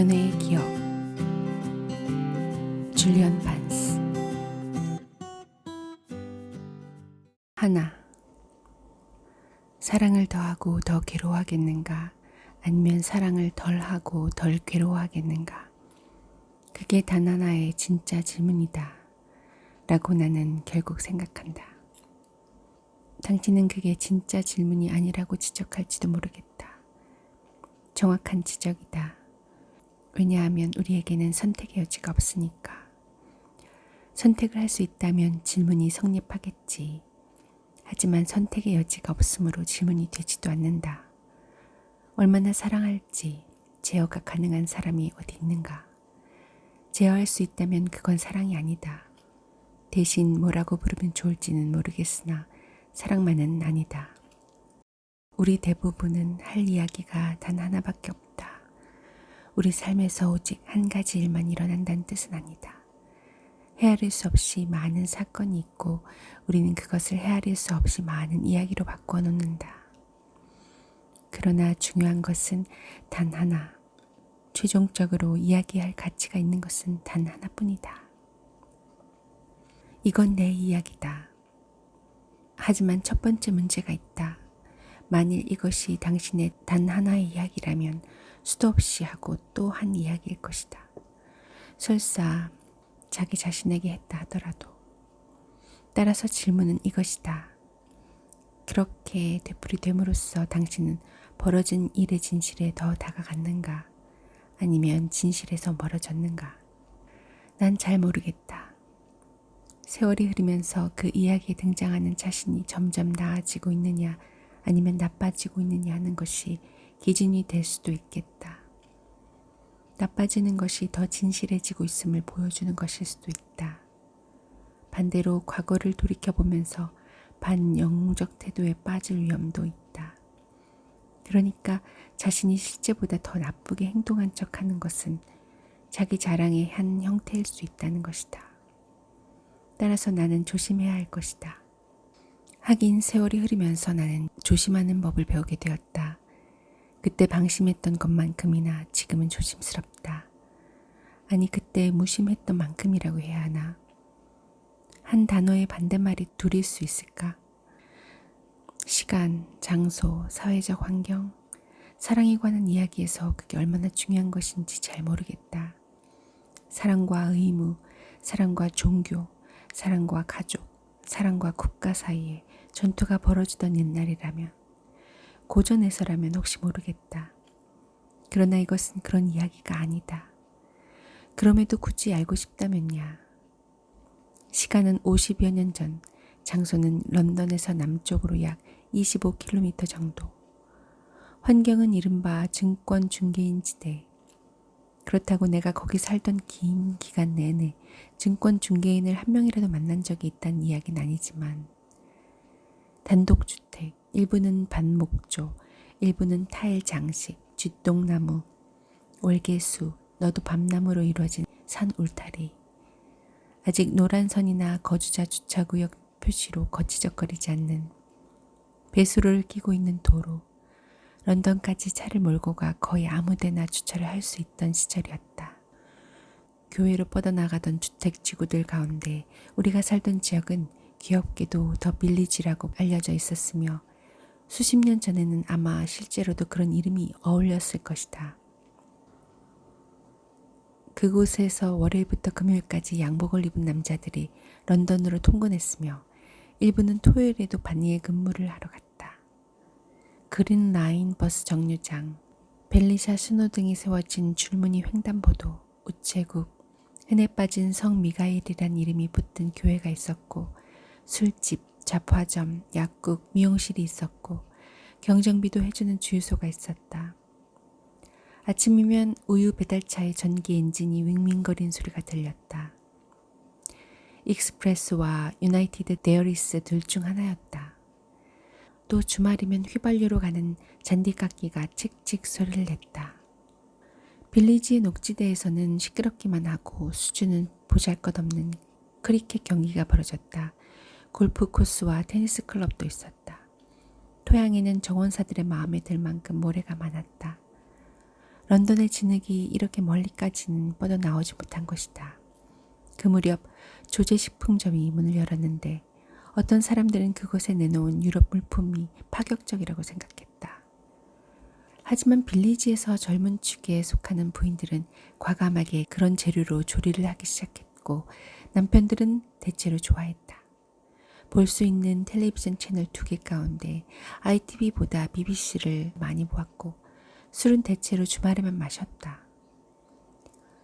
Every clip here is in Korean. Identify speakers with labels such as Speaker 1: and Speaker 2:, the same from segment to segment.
Speaker 1: 연애의 기억. 줄리언 반스. 하나 사랑을 더하고 더 괴로워하겠는가? 아니면 사랑을 덜하고 덜 괴로워하겠는가? 그게 단 하나의 진짜 질문이다. 라고 나는 결국 생각한다. 당신은 그게 진짜 질문이 아니라고 지적할지도 모르겠다. 정확한 지적이다 왜냐하면 우리에게는 선택의 여지가 없으니까. 선택을 할 수 있다면 질문이 성립하겠지. 하지만 선택의 여지가 없으므로 질문이 되지도 않는다. 얼마나 사랑할지 제어가 가능한 사람이 어디 있는가. 제어할 수 있다면 그건 사랑이 아니다. 대신 뭐라고 부르면 좋을지는 모르겠으나 사랑만은 아니다. 우리 대부분은 할 이야기가 단 하나밖에 없다. 우리 삶에서 오직 한 가지 일만 일어난다는 뜻은 아니다. 헤아릴 수 없이 많은 사건이 있고 우리는 그것을 헤아릴 수 없이 많은 이야기로 바꾸어 놓는다. 그러나 중요한 것은 단 하나. 최종적으로 이야기할 가치가 있는 것은 단 하나뿐이다. 이건 내 이야기다. 하지만 첫 번째 문제가 있다. 만일 이것이 당신의 단 하나의 이야기라면 수도 없이 하고 또 한 이야기일 것이다. 설사 자기 자신에게 했다 하더라도. 따라서 질문은 이것이다. 그렇게 되풀이됨으로써 당신은 벌어진 일의 진실에 더 다가갔는가? 아니면 진실에서 멀어졌는가? 난 잘 모르겠다. 세월이 흐르면서 그 이야기에 등장하는 자신이 점점 나아지고 있느냐, 아니면 나빠지고 있느냐 하는 것이 기준이 될 수도 있겠다. 나빠지는 것이 더 진실해지고 있음을 보여주는 것일 수도 있다. 반대로 과거를 돌이켜보면서 반영웅적 태도에 빠질 위험도 있다. 그러니까 자신이 실제보다 더 나쁘게 행동한 척 하는 것은 자기 자랑의 한 형태일 수 있다는 것이다. 따라서 나는 조심해야 할 것이다. 하긴 세월이 흐르면서 나는 조심하는 법을 배우게 되었다. 그때 방심했던 것만큼이나 지금은 조심스럽다. 아니, 그때 무심했던 만큼이라고 해야 하나. 한 단어의 반대말이 둘일 수 있을까? 시간, 장소, 사회적 환경, 사랑에 관한 이야기에서 그게 얼마나 중요한 것인지 잘 모르겠다. 사랑과 의무, 사랑과 종교, 사랑과 가족, 사랑과 국가 사이에 전투가 벌어지던 옛날이라면 고전에서라면 혹시 모르겠다. 그러나 이것은 그런 이야기가 아니다. 그럼에도 굳이 알고 싶다면야. 시간은 50여 년 전, 장소는 런던에서 남쪽으로 약 25km 정도. 환경은 이른바 증권 중개인 지대. 그렇다고 내가 거기 살던 긴 기간 내내 증권 중개인을 한 명이라도 만난 적이 있다는 이야기는 아니지만 단독주택, 일부는 반목조, 일부는 타일 장식, 쥐똥나무, 월계수, 너도 밤나무로 이루어진 산 울타리. 아직 노란 선이나 거주자 주차구역 표시로 거치적거리지 않는 배수를 끼고 있는 도로. 런던까지 차를 몰고 가 거의 아무데나 주차를 할 수 있던 시절이었다. 교회로 뻗어나가던 주택 지구들 가운데 우리가 살던 지역은 귀엽게도 더 빌리지라고 알려져 있었으며 수십 년 전에는 아마 실제로도 그런 이름이 어울렸을 것이다. 그곳에서 월요일부터 금요일까지 양복을 입은 남자들이 런던으로 통근했으며 일부는 토요일에도 반니에 근무를 하러 갔다. 그린 라인 버스 정류장, 벨리샤 신호등이 세워진 줄무늬 횡단보도, 우체국, 흔해 빠진 성 미가일이란 이름이 붙은 교회가 있었고 술집, 잡화점, 약국, 미용실이 있었고 경정비도 해주는 주유소가 있었다. 아침이면 우유 배달차의 전기 엔진이 윙윙거린 소리가 들렸다. 익스프레스와 유나이티드 데어리스 둘 중 하나였다. 또 주말이면 휘발유로 가는 잔디깎기가 칙칙 소리를 냈다. 빌리지의 녹지대에서는 시끄럽기만 하고 수준은 보잘것없는 크리켓 경기가 벌어졌다. 골프 코스와 테니스 클럽도 있었다. 토양에는 정원사들의 마음에 들 만큼 모래가 많았다. 런던의 진흙이 이렇게 멀리까지는 뻗어 나오지 못한 것이다. 그 무렵 조제식품점이 문을 열었는데 어떤 사람들은 그곳에 내놓은 유럽 물품이 파격적이라고 생각했다. 하지만 빌리지에서 젊은 축에 속하는 부인들은 과감하게 그런 재료로 조리를 하기 시작했고 남편들은 대체로 좋아했다. 볼 수 있는 텔레비전 채널 두 개 가운데 ITV보다 BBC를 많이 보았고 술은 대체로 주말에만 마셨다.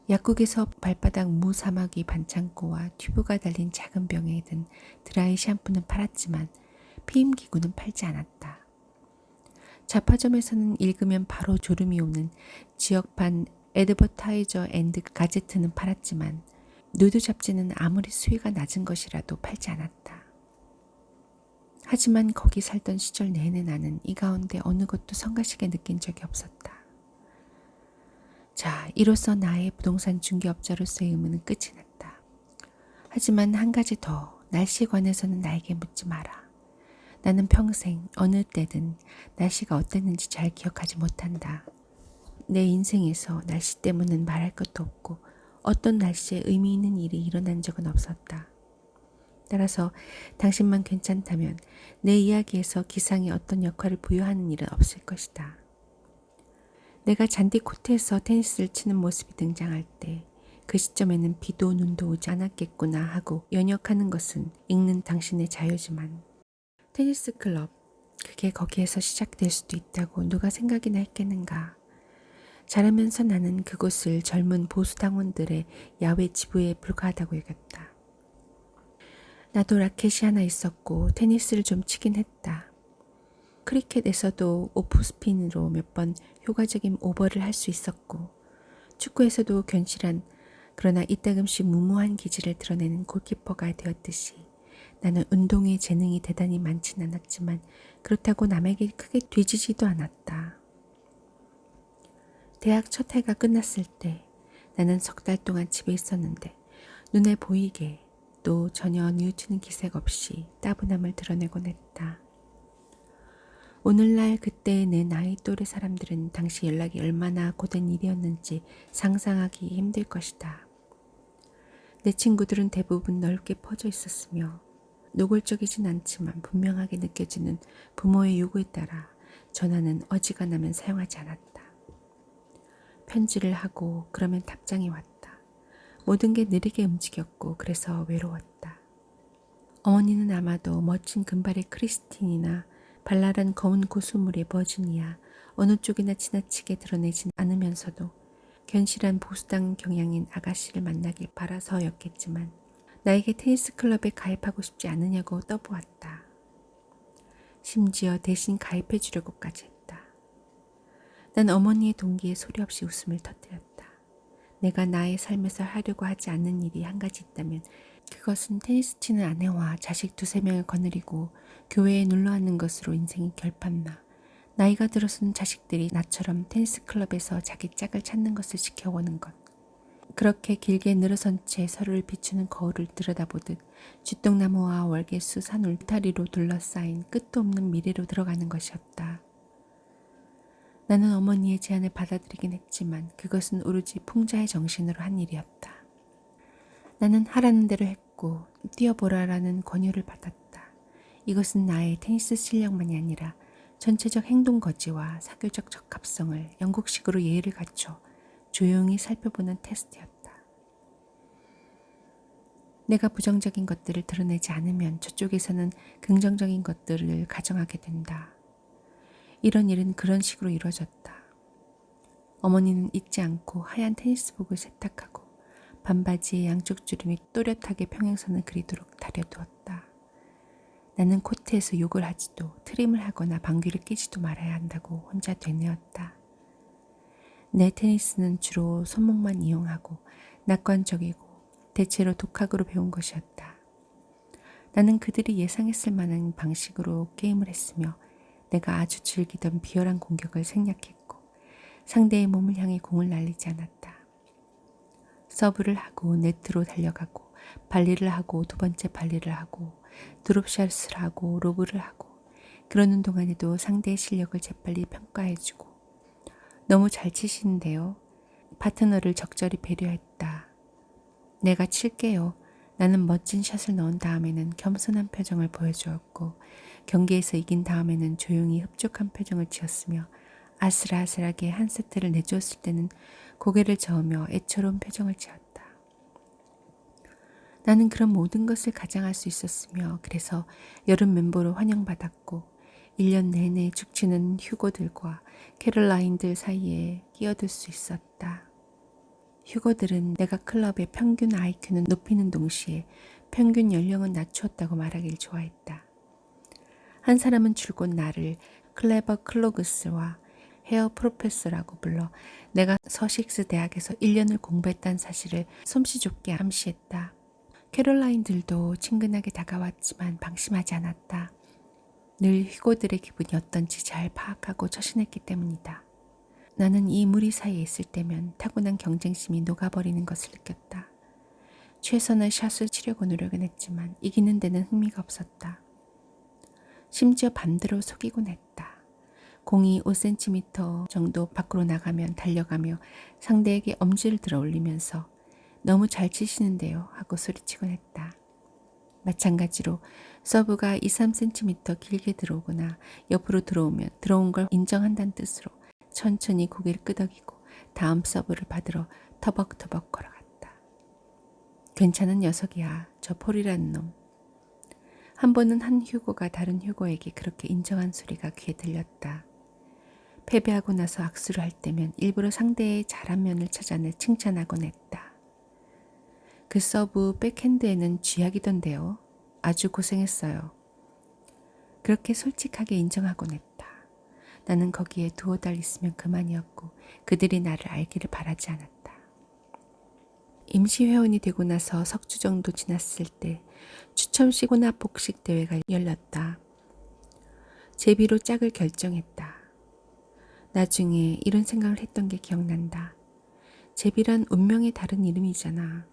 Speaker 1: 약국에서 발바닥 무사마귀 반창고와 튜브가 달린 작은 병에 든 드라이 샴푸는 팔았지만 피임기구는 팔지 않았다. 잡화점에서는 읽으면 바로 졸음이 오는 지역판 에드버타이저 앤드 가제트는 팔았지만 누드 잡지는 아무리 수위가 낮은 것이라도 팔지 않았다. 하지만 거기 살던 시절 내내 나는 이 가운데 어느 것도 성가시게 느낀 적이 없었다. 자, 이로써 나의 부동산 중개업자로서의 의무는 끝이 났다. 하지만 한 가지 더, 날씨에 관해서는 나에게 묻지 마라. 나는 평생 어느 때든 날씨가 어땠는지 잘 기억하지 못한다. 내 인생에서 날씨 때문은 말할 것도 없고 어떤 날씨에 의미 있는 일이 일어난 적은 없었다. 따라서 당신만 괜찮다면 내 이야기에서 기상이 어떤 역할을 부여하는 일은 없을 것이다. 내가 잔디 코트에서 테니스를 치는 모습이 등장할 때 그 시점에는 비도 눈도 오지 않았겠구나 하고 연역하는 것은 읽는 당신의 자유지만 테니스 클럽 그게 거기에서 시작될 수도 있다고 누가 생각이나 했겠는가. 자라면서 나는 그곳을 젊은 보수 당원들의 야외 지부에 불과하다고 여겼다. 나도 라켓이 하나 있었고 테니스를 좀 치긴 했다. 크리켓에서도 오프스핀으로 몇 번 효과적인 오버를 할 수 있었고 축구에서도 견실한 그러나 이따금씩 무모한 기질을 드러내는 골키퍼가 되었듯이 나는 운동의 재능이 대단히 많진 않았지만 그렇다고 남에게 크게 뒤지지도 않았다. 대학 첫 해가 끝났을 때 나는 석 달 동안 집에 있었는데 눈에 보이게 또 전혀 뉘우치는 기색 없이 따분함을 드러내곤 했다. 오늘날 그때의 내 나이 또래 사람들은 당시 연락이 얼마나 고된 일이었는지 상상하기 힘들 것이다. 내 친구들은 대부분 넓게 퍼져 있었으며 노골적이진 않지만 분명하게 느껴지는 부모의 요구에 따라 전화는 어지간하면 사용하지 않았다. 편지를 하고 그러면 답장이 왔다. 모든 게 느리게 움직였고 그래서 외로웠다. 어머니는 아마도 멋진 금발의 크리스틴이나 발랄한 검은 고수물의 버지니아 어느 쪽이나 지나치게 드러내진 않으면서도 견실한 보수당 경향인 아가씨를 만나길 바라서였겠지만 나에게 테니스 클럽에 가입하고 싶지 않으냐고 떠보았다. 심지어 대신 가입해 주려고까지 했다. 난 어머니의 동기에 소리 없이 웃음을 터뜨렸다. 내가 나의 삶에서 하려고 하지 않는 일이 한 가지 있다면 그것은 테니스 치는 아내와 자식 두세 명을 거느리고 교회에 눌러 앉는 것으로 인생이 결판나 나이가 들어서는 자식들이 나처럼 테니스 클럽에서 자기 짝을 찾는 것을 지켜보는 것. 그렇게 길게 늘어선 채 서로를 비추는 거울을 들여다보듯 쥐똥나무와 월계수 산 울타리로 둘러싸인 끝도 없는 미래로 들어가는 것이었다. 나는 어머니의 제안을 받아들이긴 했지만 그것은 오로지 풍자의 정신으로 한 일이었다. 나는 하라는 대로 했고 뛰어보라라는 권유를 받았다. 이것은 나의 테니스 실력만이 아니라 전체적 행동 거지와 사교적 적합성을 영국식으로 예의를 갖춰 조용히 살펴보는 테스트였다. 내가 부정적인 것들을 드러내지 않으면 저쪽에서는 긍정적인 것들을 가정하게 된다. 이런 일은 그런 식으로 이루어졌다. 어머니는 잊지 않고 하얀 테니스복을 세탁하고 반바지의 양쪽 주름이 또렷하게 평행선을 그리도록 다려두었다. 나는 코트에서 욕을 하지도 트림을 하거나 방귀를 끼지도 말아야 한다고 혼자 되뇌었다. 내 테니스는 주로 손목만 이용하고 낙관적이고 대체로 독학으로 배운 것이었다. 나는 그들이 예상했을 만한 방식으로 게임을 했으며 내가 아주 즐기던 비열한 공격을 생략했고 상대의 몸을 향해 공을 날리지 않았다. 서브를 하고 네트로 달려가고 발리를 하고 두 번째 발리를 하고 드롭샷을 하고 로브를 하고 그러는 동안에도 상대의 실력을 재빨리 평가해주고 너무 잘 치시는데요. 파트너를 적절히 배려했다. 내가 칠게요. 나는 멋진 샷을 넣은 다음에는 겸손한 표정을 보여주었고 경기에서 이긴 다음에는 조용히 흡족한 표정을 지었으며 아슬아슬하게 한 세트를 내주었을 때는 고개를 저으며 애처로운 표정을 지었다. 나는 그런 모든 것을 가장할 수 있었으며 그래서 여름 멤버로 환영받았고 1년 내내 죽치는 휴고들과 캐롤라인들 사이에 끼어들 수 있었다. 휴고들은 내가 클럽의 평균 IQ는 높이는 동시에 평균 연령은 낮추었다고 말하길 좋아했다. 한 사람은 줄곧 나를 클레버 클로그스와 헤어 프로페서라고 불러 내가 서식스 대학에서 1년을 공부했다는 사실을 솜씨 좋게 암시했다. 캐롤라인들도 친근하게 다가왔지만 방심하지 않았다. 늘 휴고들의 기분이 어떤지 잘 파악하고 처신했기 때문이다. 나는 이 무리 사이에 있을 때면 타고난 경쟁심이 녹아버리는 것을 느꼈다. 최선의 샷을 치려고 노력은 했지만 이기는 데는 흥미가 없었다. 심지어 밤대로 속이곤 했다. 공이 5cm 정도 밖으로 나가면 달려가며 상대에게 엄지를 들어 올리면서 너무 잘 치시는데요 하고 소리치곤 했다. 마찬가지로 서브가 2, 3cm 길게 들어오거나 옆으로 들어오면 들어온 걸 인정한다는 뜻으로 천천히 고개를 끄덕이고 다음 서브를 받으러 터벅터벅 걸어갔다. 괜찮은 녀석이야. 저 폴이라는 놈. 한 번은 한 휴고가 다른 휴고에게 그렇게 인정한 소리가 귀에 들렸다. 패배하고 나서 악수를 할 때면 일부러 상대의 잘한 면을 찾아내 칭찬하곤 했다. 그 서브 백핸드에는 쥐약이던데요. 아주 고생했어요. 그렇게 솔직하게 인정하곤 했다. 나는 거기에 두어 달 있으면 그만이었고 그들이 나를 알기를 바라지 않았다. 임시 회원이 되고 나서 석주 정도 지났을 때 추첨식 혼합 복식 대회가 열렸다. 제비로 짝을 결정했다. 나중에 이런 생각을 했던 게 기억난다. 제비란 운명의 다른 이름이잖아.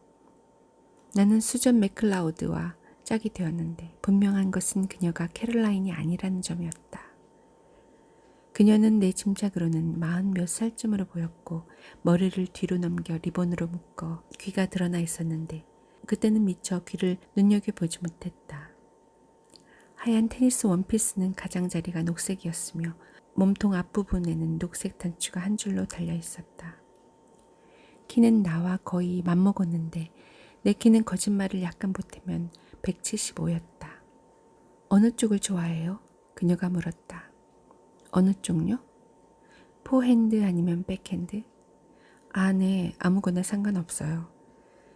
Speaker 1: 나는 수전 맥클라우드와 짝이 되었는데 분명한 것은 그녀가 캐롤라인이 아니라는 점이었다. 그녀는 내 짐작으로는 마흔 몇 살쯤으로 보였고 머리를 뒤로 넘겨 리본으로 묶어 귀가 드러나 있었는데 그때는 미처 귀를 눈여겨보지 못했다. 하얀 테니스 원피스는 가장자리가 녹색이었으며 몸통 앞부분에는 녹색 단추가 한 줄로 달려 있었다. 키는 나와 거의 맞먹었는데 내 키는 거짓말을 약간 보태면 175였다. 어느 쪽을 좋아해요? 그녀가 물었다. 어느 쪽요? 포핸드 아니면 백핸드? 아, 네. 아무거나 상관없어요.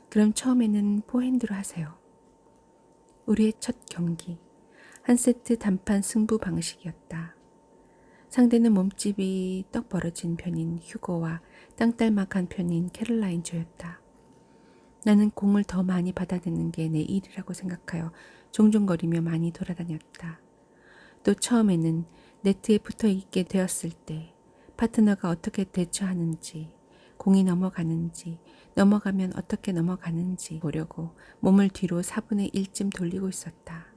Speaker 1: 그럼 처음에는 포핸드로 하세요. 우리의 첫 경기. 한 세트 단판 승부 방식이었다. 상대는 몸집이 떡 벌어진 편인 휴고와 땅딸막한 편인 캐롤라인 조였다. 나는 공을 더 많이 받아내는 게 내 일이라고 생각하여 종종거리며 많이 돌아다녔다. 또 처음에는 네트에 붙어 있게 되었을 때 파트너가 어떻게 대처하는지, 공이 넘어가는지, 넘어가면 어떻게 넘어가는지 보려고 몸을 뒤로 4분의 1쯤 돌리고 있었다.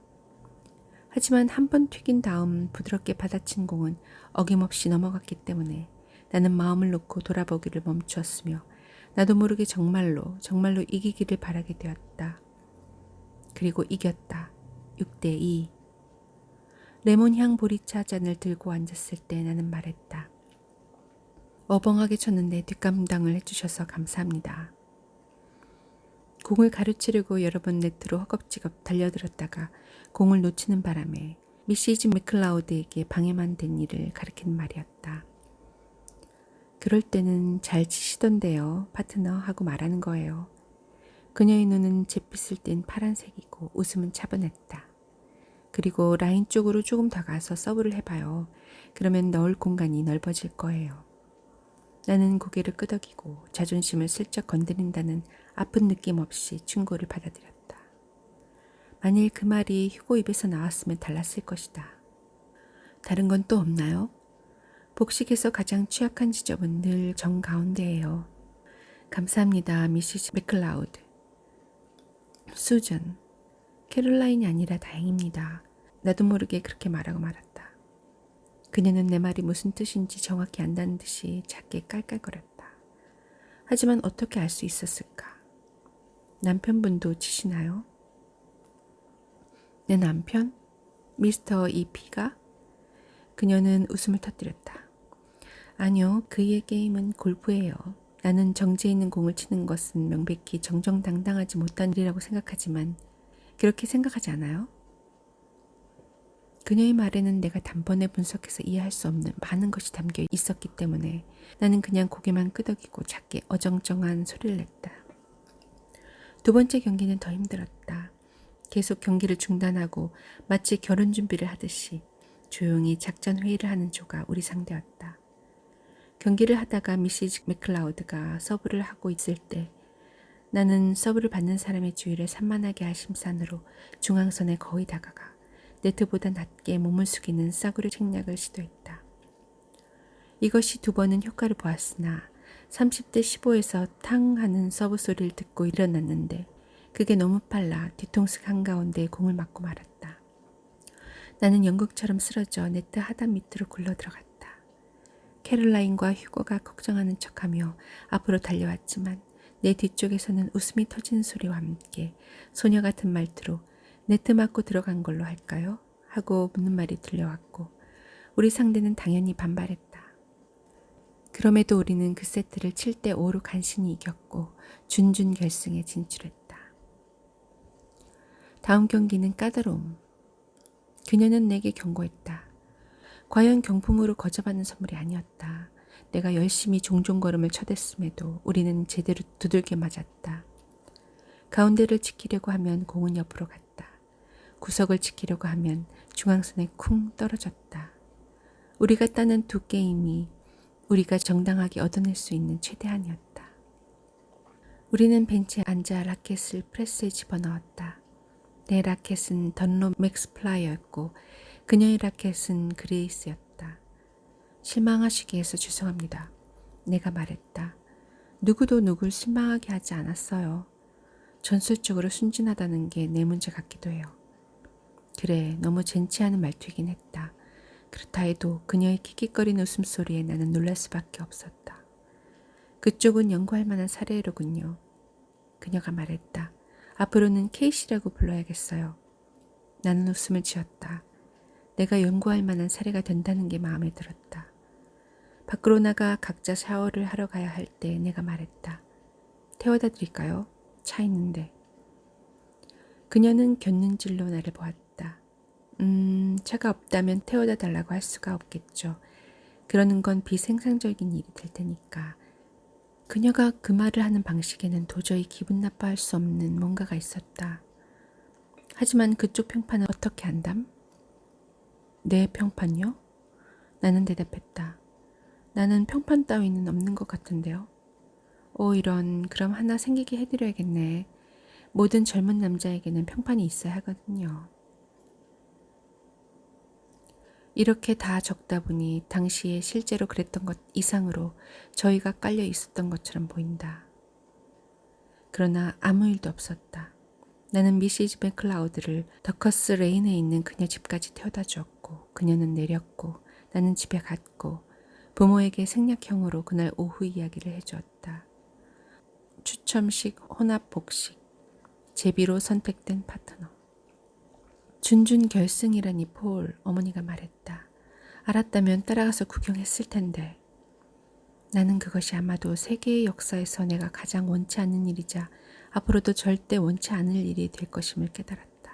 Speaker 1: 하지만 한 번 튀긴 다음 부드럽게 받아친 공은 어김없이 넘어갔기 때문에 나는 마음을 놓고 돌아보기를 멈추었으며 나도 모르게 정말로 정말로 이기기를 바라게 되었다. 그리고 이겼다. 6대 2. 레몬향 보리차 잔을 들고 앉았을 때 나는 말했다. 어벙하게 쳤는데 뒷감당을 해주셔서 감사합니다. 공을 가로치려고 여러 번 네트로 허겁지겁 달려들었다가 공을 놓치는 바람에 미시즈 맥클라우드에게 방해만 된 일을 가리키는 말이었다. 그럴 때는 잘 치시던데요, 파트너 하고 말하는 거예요. 그녀의 눈은 잿빛을 띤 파란색이고 웃음은 차분했다. 그리고 라인 쪽으로 조금 다가서 서브를 해봐요. 그러면 넣을 공간이 넓어질 거예요. 나는 고개를 끄덕이고 자존심을 슬쩍 건드린다는 아픈 느낌 없이 충고를 받아들였다. 만일 그 말이 휴고 입에서 나왔으면 달랐을 것이다. 다른 건 또 없나요? 복식에서 가장 취약한 지점은 늘 정 가운데예요. 감사합니다, 미시즈 맥클라우드. 수전. 캐롤라인이 아니라 다행입니다. 나도 모르게 그렇게 말하고 말았다. 그녀는 내 말이 무슨 뜻인지 정확히 안다는 듯이 작게 깔깔거렸다. 하지만 어떻게 알 수 있었을까? 남편분도 치시나요? 내 남편? 미스터 이피가? 그녀는 웃음을 터뜨렸다. 아니요, 그의 게임은 골프예요. 나는 정제 있는 공을 치는 것은 명백히 정정당당하지 못한 일이라고 생각하지만 그렇게 생각하지 않아요? 그녀의 말에는 내가 단번에 분석해서 이해할 수 없는 많은 것이 담겨 있었기 때문에 나는 그냥 고개만 끄덕이고 작게 어정쩡한 소리를 냈다. 두 번째 경기는 더 힘들었다. 계속 경기를 중단하고 마치 결혼 준비를 하듯이 조용히 작전 회의를 하는 조가 우리 상대였다. 경기를 하다가 미시즈 맥클라우드가 서브를 하고 있을 때 나는 서브를 받는 사람의 주위를 산만하게 할 심산으로 중앙선에 거의 다가가 네트보다 낮게 몸을 숙이는 싸구려 책략을 시도했다. 이것이 두 번은 효과를 보았으나 30대 15에서 탕 하는 서브 소리를 듣고 일어났는데 그게 너무 빨라 뒤통수 한가운데 공을 맞고 말았다. 나는 연극처럼 쓰러져 네트 하단 밑으로 굴러 들어갔다. 캐롤라인과 휴고가 걱정하는 척하며 앞으로 달려왔지만 내 뒤쪽에서는 웃음이 터지는 소리와 함께 소녀 같은 말투로 네트 맞고 들어간 걸로 할까요? 하고 묻는 말이 들려왔고 우리 상대는 당연히 반발했다. 그럼에도 우리는 그 세트를 7대 5로 간신히 이겼고 준준 결승에 진출했다. 다음 경기는 까다로움. 그녀는 내게 경고했다. 과연 경품으로 거저받는 선물이 아니었다. 내가 열심히 종종 걸음을 쳐댔음에도 우리는 제대로 두들겨 맞았다. 가운데를 지키려고 하면 공은 옆으로 갔다. 구석을 지키려고 하면 중앙선에 쿵 떨어졌다. 우리가 따는 두 게임이 우리가 정당하게 얻어낼 수 있는 최대한이었다. 우리는 벤치에 앉아 라켓을 프레스에 집어넣었다. 내 라켓은 던로 맥스 플라이였고 그녀의 라켓은 그레이스였다. 실망하시게 해서 죄송합니다. 내가 말했다. 누구도 누굴 실망하게 하지 않았어요. 전술적으로 순진하다는 게 내 문제 같기도 해요. 그래, 너무 젠치하는 말투이긴 했다. 그렇다 해도 그녀의 킥킥거리는 웃음소리에 나는 놀랄 수밖에 없었다. 그쪽은 연구할 만한 사례로군요. 그녀가 말했다. 앞으로는 케이시라고 불러야겠어요. 나는 웃음을 지었다. 내가 연구할 만한 사례가 된다는 게 마음에 들었다. 밖으로 나가 각자 샤워를 하러 가야 할 때 내가 말했다. 태워다 드릴까요? 차 있는데. 그녀는 곁눈질로 나를 보았다. 음, 차가 없다면 태워다 달라고 할 수가 없겠죠. 그러는 건 비생산적인 일이 될 테니까. 그녀가 그 말을 하는 방식에는 도저히 기분 나빠할 수 없는 뭔가가 있었다. 하지만 그쪽 평판은 어떻게 한담? 내 평판요? 나는 대답했다. 나는 평판 따위는 없는 것 같은데요. 오, 이런, 그럼 하나 생기게 해드려야겠네. 모든 젊은 남자에게는 평판이 있어야 하거든요. 이렇게 다 적다 보니 당시에 실제로 그랬던 것 이상으로 저희가 깔려 있었던 것처럼 보인다. 그러나 아무 일도 없었다. 나는 미시즈 맥클라우드를 더커스 레인에 있는 그녀 집까지 태워다 주었고 그녀는 내렸고 나는 집에 갔고 부모에게 생략형으로 그날 오후 이야기를 해주었다. 추첨식 혼합 복식 제비로 선택된 파트너 준준 결승이라니 폴 어머니가 말했다. 알았다면 따라가서 구경했을 텐데. 나는 그것이 아마도 세계의 역사에서 내가 가장 원치 않는 일이자 앞으로도 절대 원치 않을 일이 될 것임을 깨달았다.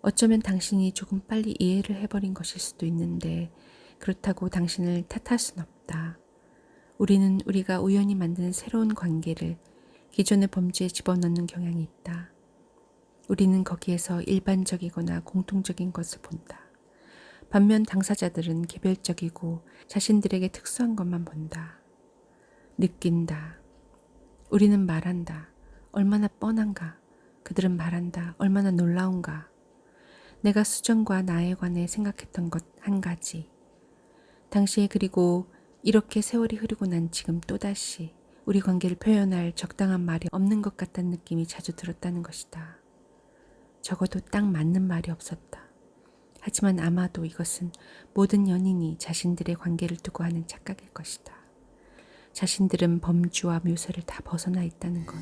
Speaker 1: 어쩌면 당신이 조금 빨리 이해를 해버린 것일 수도 있는데 그렇다고 당신을 탓할 순 없다. 우리는 우리가 우연히 만드는 새로운 관계를 기존의 범죄에 집어넣는 경향이 있다. 우리는 거기에서 일반적이거나 공통적인 것을 본다. 반면 당사자들은 개별적이고 자신들에게 특수한 것만 본다. 느낀다. 우리는 말한다. 얼마나 뻔한가. 그들은 말한다. 얼마나 놀라운가. 내가 수정과 나에 관해 생각했던 것 한 가지. 당시에 그리고 이렇게 세월이 흐르고 난 지금 또다시 우리 관계를 표현할 적당한 말이 없는 것 같다는 느낌이 자주 들었다는 것이다. 적어도 딱 맞는 말이 없었다. 하지만 아마도 이것은 모든 연인이 자신들의 관계를 두고 하는 착각일 것이다. 자신들은 범주와 묘사를 다 벗어나 있다는 것.